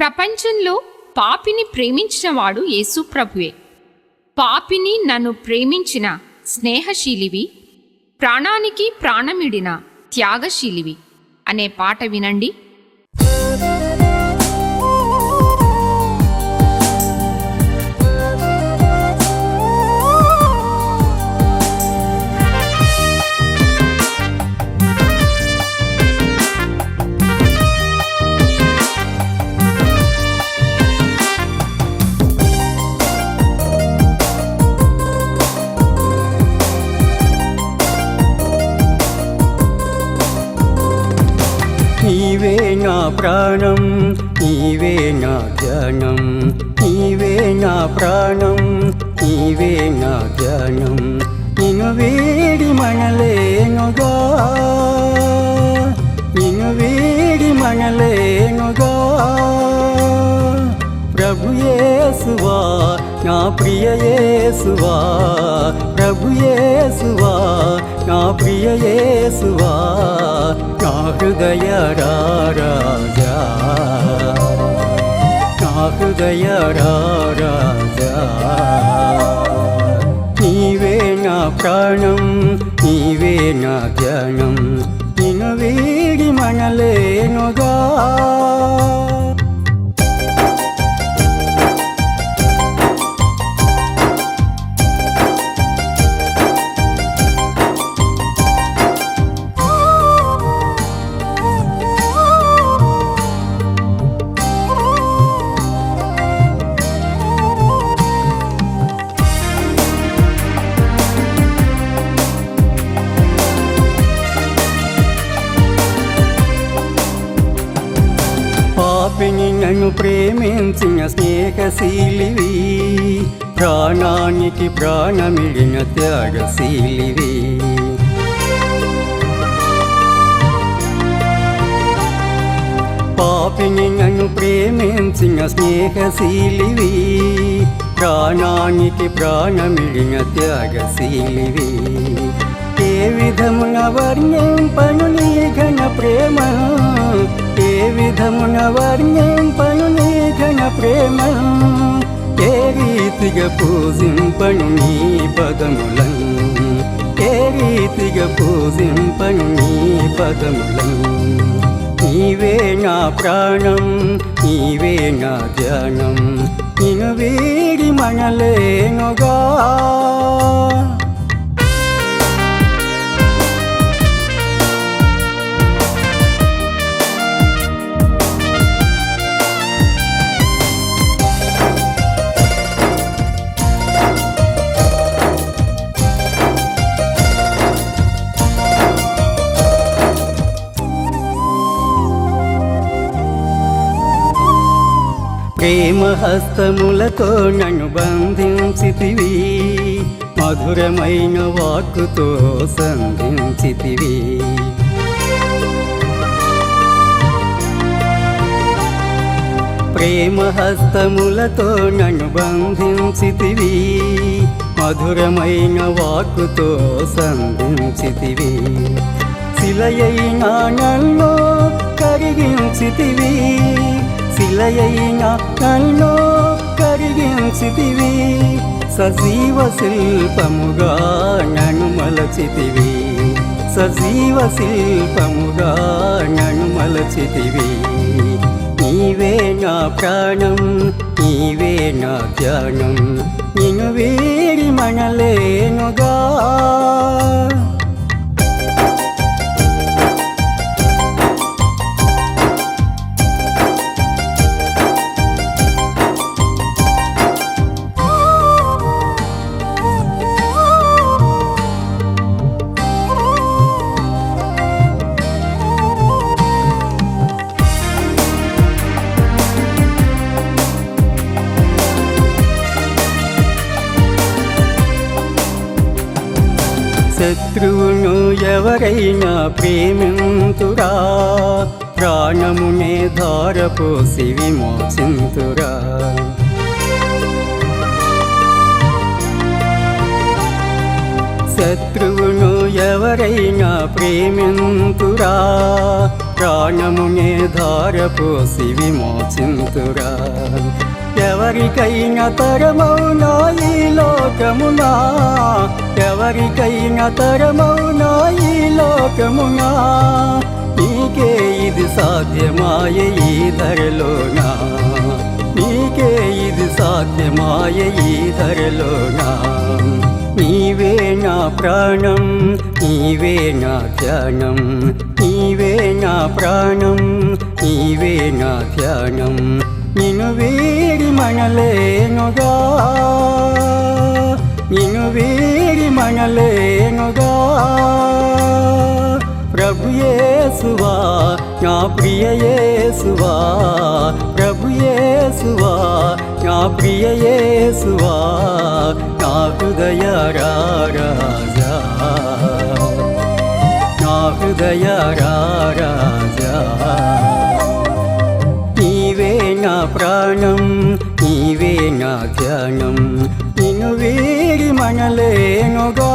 ప్రపంచంలో పాపిని ప్రేమించినవాడు యేసుప్రభువే పాపిని నన్ను ప్రేమించిన స్నేహశీలివి ప్రాణానికి ప్రాణమిడిన త్యాగశీలివి అనే పాట వినండి. ప్రాణం నీవే నా ధ్యానం నీవే నా ప్రాణం నీవే నా ధ్యానం. నిన్ను వేడి మనలేనుగా నిన్ను వేడి మనలేనుగా. ప్రభుయేసువా నా ప్రియయేసువా ప్రభుయేసువా నా ప్రియయేసువా నా హృదయ రాజా నా హృదయ రాజా నీవే నా ప్రాణం నీవే నా జ్ఞానం నిన్ను వేడి మనలేనుగా. ప్రేమించిన స్నేహశీలివి. ప్రాణానికి ప్రాణమిడిన త్యాగశీలివి. పాపిని నన్ను ప్రేమించిన స్నేహశీలివి. ప్రాణానికి ప్రాణమిడిన త్యాగశీలివి. ఏ విధమున వర్ణింపను నీ ఘన ప్రేమ? ఏ విధమున వర్ణింపను నీ ఘన ప్రేమ ఏ రీతిగా పూజింపను నీ పదములను ఏ రీతిగా పూజింపను నీ పదములను నీవే నా ప్రాణం నీవే నా ధ్యానం నిన్ను వీడి మనలేనుగా ప్రేమహస్తములతో నన్ను బంధించితివి మధురమైన వాక్కుతో సంధించితివి. ప్రేమహస్తములతో నన్ను బంధించితివి మధురమైన వాక్కుతో సంధించితివి. శిలయైన నన్ను కరిగించితివి శిలయైన నన్ను కరిగించితివి. సజీవ శిల్పముగా నన్ను మలచితివి సజీవ శిల్పముగా నన్ను మలచితివి నీవే నా ప్రాణం నీవే నా ధ్యానం. నిను వేడి మనలేనుగా శత్రువును ఎవరైనా ప్రేమింతురా? ప్రాణమునే ధారపోసి విమోచింతురా శత్రువును ఎవరైనా ప్రేమింతురా? ప్రాణమునే ధారపోసి విమోచింతురా ఎవరికైనా తరమౌనా ఈ లోకమునా? ఎవరికైనా తరమౌనా ఈ లోకమునా? నీకే ఇది సాధ్యమాయ ఈ ధరలోనా? నీకే ఇది సాధ్యమాయ ఈ ధరలోనా? నీవే నా ప్రాణం నీవే నా ధ్యానం నీవే నా ప్రాణం నీవే నా ధ్యానం. నిను వీడి మనలేనుగా నిను వీడి మనలేనుగా ప్రభు యేసువా నా ప్రియ యేసువా. ప్రభు యేసువా నా ప్రియ యేసువా. నా హృదయ రాజా. నా హృదయ రాజా. ప్రాణం నీవే నా ధ్యానం. నిన్ను వీడి మనలేనుగా.